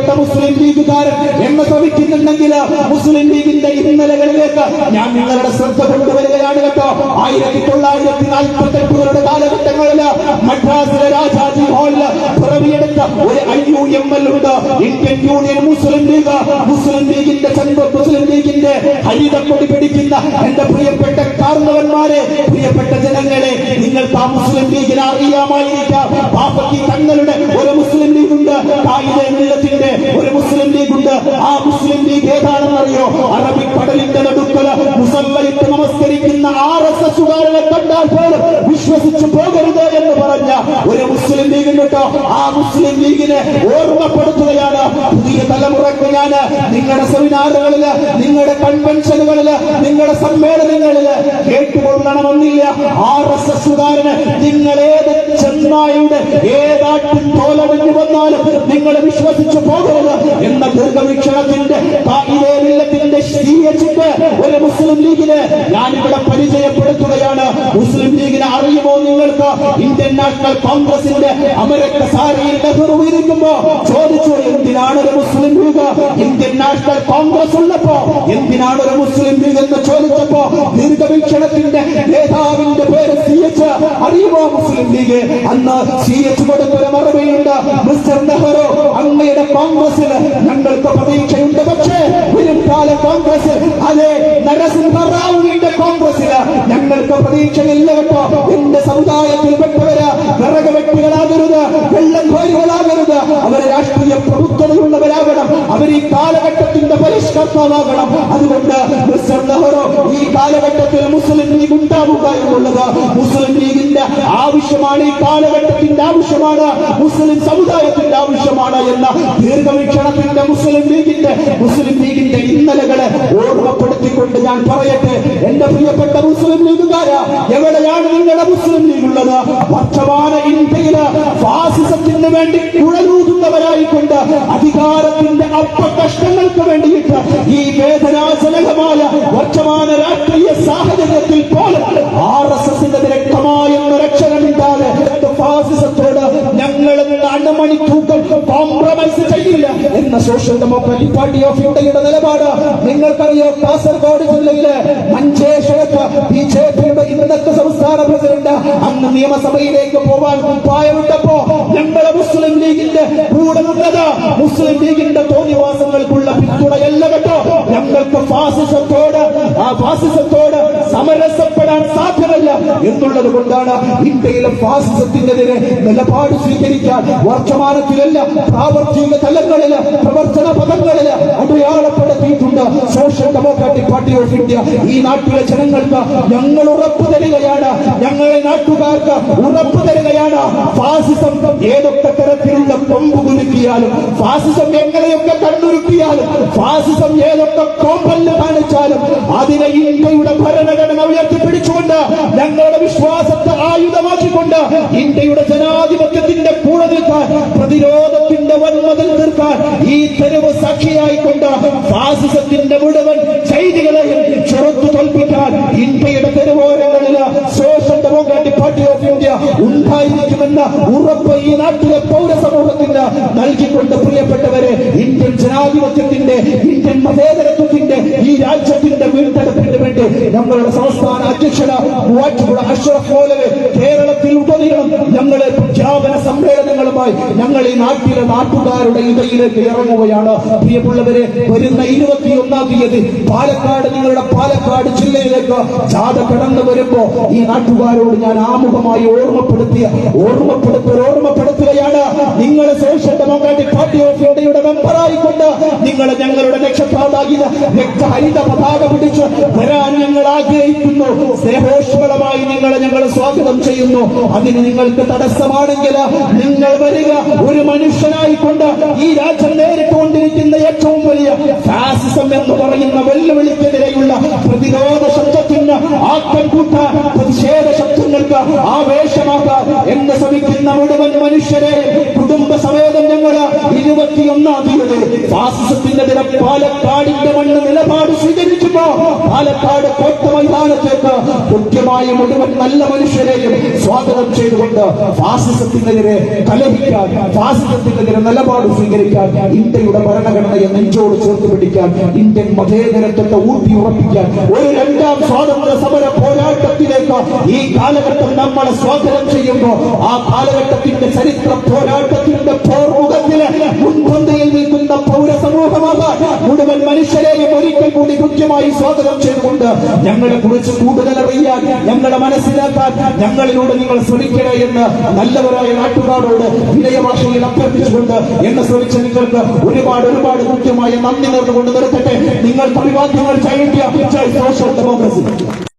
പ്രിയപ്പെട്ട മുസ്ലിം ലീഗുകാരൻ എന്നെ ശ്രമിക്കുന്നുണ്ടെങ്കിൽ മുസ്ലിം ലീഗിന്റെ ഇന്നലകളിലേക്ക് ഞാൻ നിങ്ങളുടെ ശ്രദ്ധ കൊണ്ടുവരികയാണ് കേട്ടോ. ആയിരത്തി തൊള്ളായിരത്തി നാൽപ്പത്തി എട്ടുകളുടെ കാലഘട്ടങ്ങളിൽ മദ്രാസിലെ രാജാജി ഹാളിൽ പിറവിയെടുത്ത ഒരു ഐ യു എം എൽ ഉണ്ട്. Indian union Muslim league. Muslim ലീഗിന്റെ ചന്ദ്ര മുസ്ലിം ലീഗിന്റെ ഹരിതക്കൊടി പിടിക്കുന്ന എന്റെ പ്രിയപ്പെട്ട കാർന്നവന്മാരെ പ്രിയപ്പെട്ട ജനങ്ങളെ നിങ്ങൾക്ക് ആ മുസ്ലിം ലീഗിനെ അറിയാമായിരിക്കാം. പാപ്പയ്ക്ക് ലീഗ് ഏതാണെന്നറിയോ അറബിക് കടലിന്റെ നടുക്കല മുസല്ലയിട്ട് നമസ്കരിക്കുന്ന ആർ എസ് എസുകാരനെ കണ്ടാൽ പോലും വിശ്വസിച്ചു പോകരുത് എന്ന് പറഞ്ഞ ഒരു മുസ്ലിം ലീഗ് കേട്ടോ ആ മുസ്ലിം ലീഗിനെ ഓർമ്മപ്പെടുത്തുകയാണ്. പുതിയ തലമുറയ്ക്ക് ഞാൻ നിങ്ങളുടെ സെമിനാറുകളിൽ നിങ്ങളുടെ കൺവെൻഷനുകളിൽ നിങ്ങളുടെ സമ്മേളനങ്ങളിൽ കേട്ടുകൊള്ളണമെന്നില്ല ആർ എസ് എസുകാരന് നിങ്ങൾ ഏത് ചെന്നായുടെ ഏതാട്ടും തോലടഞ്ഞു വന്നാലും നിങ്ങൾ വിശ്വസിച്ചു പോകരുത് എന്ന ദീർഘവീക്ഷണത്തിന്റെ മുസ്ലിം ലീഗിനെ ഞാനിവിടെ പരിചയപ്പെടുത്തുകയാണ്. മുസ്ലിം ലീഗിനെ അറിയുമോ നിങ്ങൾക്ക്? ഇന്ത്യൻ നാഷണൽ കോൺഗ്രസിന്റെ അമരക്ക സാരിയിൽ നെഹ്റു ഇരിക്കുമ്പോ ചോദിച്ചു എന്തിനാണ് ഒരു Muslim league Indian national Congress ഉള്ളപ്പോ? എന്തിനാണ് ഒരു മുസ്ലിം ലീഗ് എന്ന് ചോദിച്ചപ്പോ ദീർഘവീക്ഷണത്തിന്റെ നേതാവിന്റെ പേര് സി എച്ച്. അറിയുമോ മുസ്ലിം ലീഗ്? അന്ന് സി എച്ച് കൊടുത്തൊരു മറുപടിയുണ്ട്. മിസ്റ്റർ നെഹ്റു അങ്ങയുടെ കോൺഗ്രസിൽ ഞങ്ങൾക്ക് പ്രതീക്ഷയുണ്ട്. പക്ഷേ പിൽക്കാല കോൺഗ്രസ്. അതെ നരസിംഹറാവുവിന്റെ കോൺഗ്രസിൽ ഞങ്ങൾക്ക് പ്രതീക്ഷയില്ല കേട്ടോ. എന്റെ സമുദായത്തിൽപ്പെട്ടവര് വിറക് വ്യക്തികളാകരുത് വെള്ളം കോരികളാകരുത്. അവർ രാഷ്ട്രീയ പ്രഭുത്വതയുള്ളവരാകണം അവർ ഈ കാലഘട്ടത്തിന്റെ പരിഷ്കർത്താവാകണം. കാലഘട്ടത്തിന്റെ ആവശ്യമാണ്. മുസ്ലിം സമുദായത്തിന്റെ ആവശ്യമാണ് എന്ന ദീർഘവീക്ഷണത്തിന്റെ മുസ്ലിം ലീഗിന്റെ മുസ്ലിം ലീഗിന്റെ ഇന്നലകളെ ഓർമ്മപ്പെടുത്തിക്കൊണ്ട് ഞാൻ പറയട്ടെ. എന്റെ പ്രിയപ്പെട്ട മുസ്ലിം ലീഗുകാര എവിടെയാണ് നിങ്ങളുടെ മുസ്ലിം ലീഗ് ഉള്ളത് പക്ഷമാണ് ഇന്ത്യയിൽ ഫാസിസത്തിന് വേണ്ടി കുഴലൂതുന്നവരായിക്കൊണ്ട് അധികാരത്തിന്റെ അപ്പ കഷ്ടങ്ങൾക്ക് വേണ്ടിയിട്ട് ഈ വേദനാജനകമായ വർഷമാന രാഷ്ട്രീയ മഞ്ചേശ്വരത്ത് ബി ഇന്നത്തെ സംസ്ഥാന പ്രസിഡന്റ് അന്ന് നിയമസഭയിലേക്ക് പോവാൻ കുപ്പായമിട്ടപ്പോ ഞങ്ങളുടെ മുസ്ലിം ലീഗിന്റെ കൂടെ നിന്നത് മുസ്ലിം ലീഗിന്റെ തോന്നിവാസങ്ങൾക്കുള്ള പിന്തുണയല്ല കേട്ടോ. ഞങ്ങൾക്ക് ഫാസിസത്തോട് ആ ഫാസിസത്തോട് സമരസപ്പെടാൻ സാധ്യമല്ല എന്നുള്ളത് കൊണ്ടാണ് ഇന്ത്യയിലെ ഫാസിസത്തിനെതിരെ നിലപാട് സ്വീകരിക്കാൻ വർത്തമാനത്തിലല്ല പ്രാവർത്തിക തലങ്ങളിൽ പ്രവർത്തന പാർട്ടി ഓഫ് ഇന്ത്യ ഈ നാട്ടിലെ ജനങ്ങൾക്ക് ഞങ്ങൾ ഉറപ്പ് തരികയാണ്. ഞങ്ങളെ നാട്ടുകാർക്ക് ഉറപ്പ് തരികയാണ്. ഫാസിസം ഏതൊക്കെ തരത്തിലുള്ള കൊമ്പ് കുലുക്കിയാലും ഫാസിസം എങ്ങനെയൊക്കെ കണ്ണുരുക്കിയാലും ഫാസിസം ഏതൊക്കെ കോമ്പല്ല് കാണിച്ചാലും അതിനെ ഇന്ത്യയുടെ ഭരണഘടന ഉയർത്തിപ്പിടിച്ചുകൊണ്ട് ഞങ്ങളുടെ വിശ്വാസത്തെ ആയുധമാക്കിക്കൊണ്ട് ഇന്ത്യയുടെ ജനാധിപത്യത്തിന്റെ കൂടെ നിൽക്കാൻ പ്രതിരോധത്തിന്റെ വൻമതിൽ നിൽക്കാൻ ഈ തെരുവ് സാക്ഷിയായിക്കൊണ്ട് ഫാസിസത്തിന്റെ മുഴുവൻ ഉണ്ടായിരിക്കുമെന്ന ഉറപ്പ് ഈ നാട്ടിലെ പൗരസമൂഹത്തിന് നൽകിക്കൊണ്ട് പ്രിയപ്പെട്ടവരെ ഇന്ത്യൻ ജനാധിപത്യത്തിന്റെ ഇന്ത്യൻ മതേതരത്വത്തിന്റെ ഈ രാജ്യത്തിന്റെ വീണ്ടെടുപ്പിന് വേണ്ടി ഞങ്ങളുടെ സംസ്ഥാന അധ്യക്ഷന മൂവാറ്റുപുഴ അഷ്റഫ് പോലെ കേരളത്തിൽ ഉടനീളം ഞങ്ങളെ പ്രഖ്യാപന സമ്മേളനങ്ങളുമായി ഞങ്ങൾ ഈ നാട്ടിലെ നാട്ടുകാരുടെ ഇടയിലേക്ക് ഇറങ്ങുകയാണ്. പ്രിയമുള്ളവരെ വരുന്ന ഇരുപത്തിയൊന്നാം തീയതി പാലക്കാട് നിങ്ങളുടെ പാലക്കാട് ജില്ലയിലേക്ക് ജാഥ കടന്നു വരുമ്പോ ഈ നാട്ടുകാരോട് ഞാൻ ആമുഖമായി ഓർമ്മപ്പെടുത്തിയ ഓർമ്മപ്പെടുത്ത ഓർമ്മപ്പെടുത്തുകയാണ്. നിങ്ങളെ സോഷ്യൽ ഡെമോക്രാറ്റിക് പാർട്ടി ഓഫ് ഇന്ത്യയുടെ മെമ്പറായിക്കൊണ്ട് നിങ്ങൾ ഞങ്ങളുടെ രക്ഷപ്രാതാകിത രക്തഹരിത പതാക പിടിച്ച് വരാൻ ഞങ്ങൾ ആഗ്രഹിക്കുന്നു. സ്നേഹോഷ്മളമായി നിങ്ങളെ ഞങ്ങൾ സ്വാഗതം ചെയ്യുന്നു. അതിന് നിങ്ങൾക്ക് തടസ്സമാണെങ്കിൽ നിങ്ങൾ വരിക. ഒരു മനുഷ്യനായിക്കൊണ്ട് ഈ രാജ്യം നേരിട്ടുകൊണ്ടിരിക്കുന്ന ഏറ്റവും serei ഇരുപത്തിയൊന്നാം തീയതി ഫാസിസത്തിനെതിരെ പാലക്കാടിന്റെ മണ്ണ് നിലപാട് സ്വീകരിച്ചപ്പോ പാലക്കാട് കോട്ട മൈതാനത്തേക്ക് കൃത്യമായി മുഴുവൻ നല്ല മനുഷ്യരെയും സ്വാഗതം ചെയ്തുകൊണ്ട് ഫാസിസത്തിനെതിരെ കലഹിക്കാൻ ഫാസിസത്തിനെതിരെ നിലപാട് സ്വീകരിക്കാൻ ഇന്ത്യയുടെ ഭരണഘടനയെ നെഞ്ചോട് ചേർത്ത് പിടിക്കാൻ ഇന്ത്യൻ മതേതരത്വത്തെ ഊട്ടി ഉറപ്പിക്കാൻ ഒരു രണ്ടാം സ്വാതന്ത്ര്യ സമര പോരാട്ടത്തിലേക്ക് ഈ കാലഘട്ടം നമ്മളെ സ്വാഗതം ചെയ്യുമ്പോൾ ആ കാലഘട്ടത്തിന്റെ ചരിത്ര പോരാട്ടത്തിന്റെ പോർമുഖത്തിൽ കൂടി കൃത്യമായി സ്വാഗതം ചെയ്തുകൊണ്ട് ഞങ്ങളെ കുറിച്ച് കൂടുതൽ അറിയാൻ ഞങ്ങളെ മനസ്സിലാക്കാൻ ഞങ്ങളിലൂടെ നിങ്ങൾ ശ്രമിക്കണേ എന്ന് നല്ലവരായ നാട്ടുകാരോട് വിനയ ഭാഷയിൽ അഭ്യർത്ഥിച്ചുകൊണ്ട് എന്നെ ശ്രമിച്ച നിങ്ങൾക്ക് ഒരുപാട് ഒരുപാട് കൃത്യമായ നന്ദി നേർന്നുകൊണ്ട് നിർത്തട്ടെ. നിങ്ങൾക്ക് അഭിവാദ്യങ്ങൾ ചെയ്യേണ്ടി സോഷ്യൽ ഡെമോക്രസി.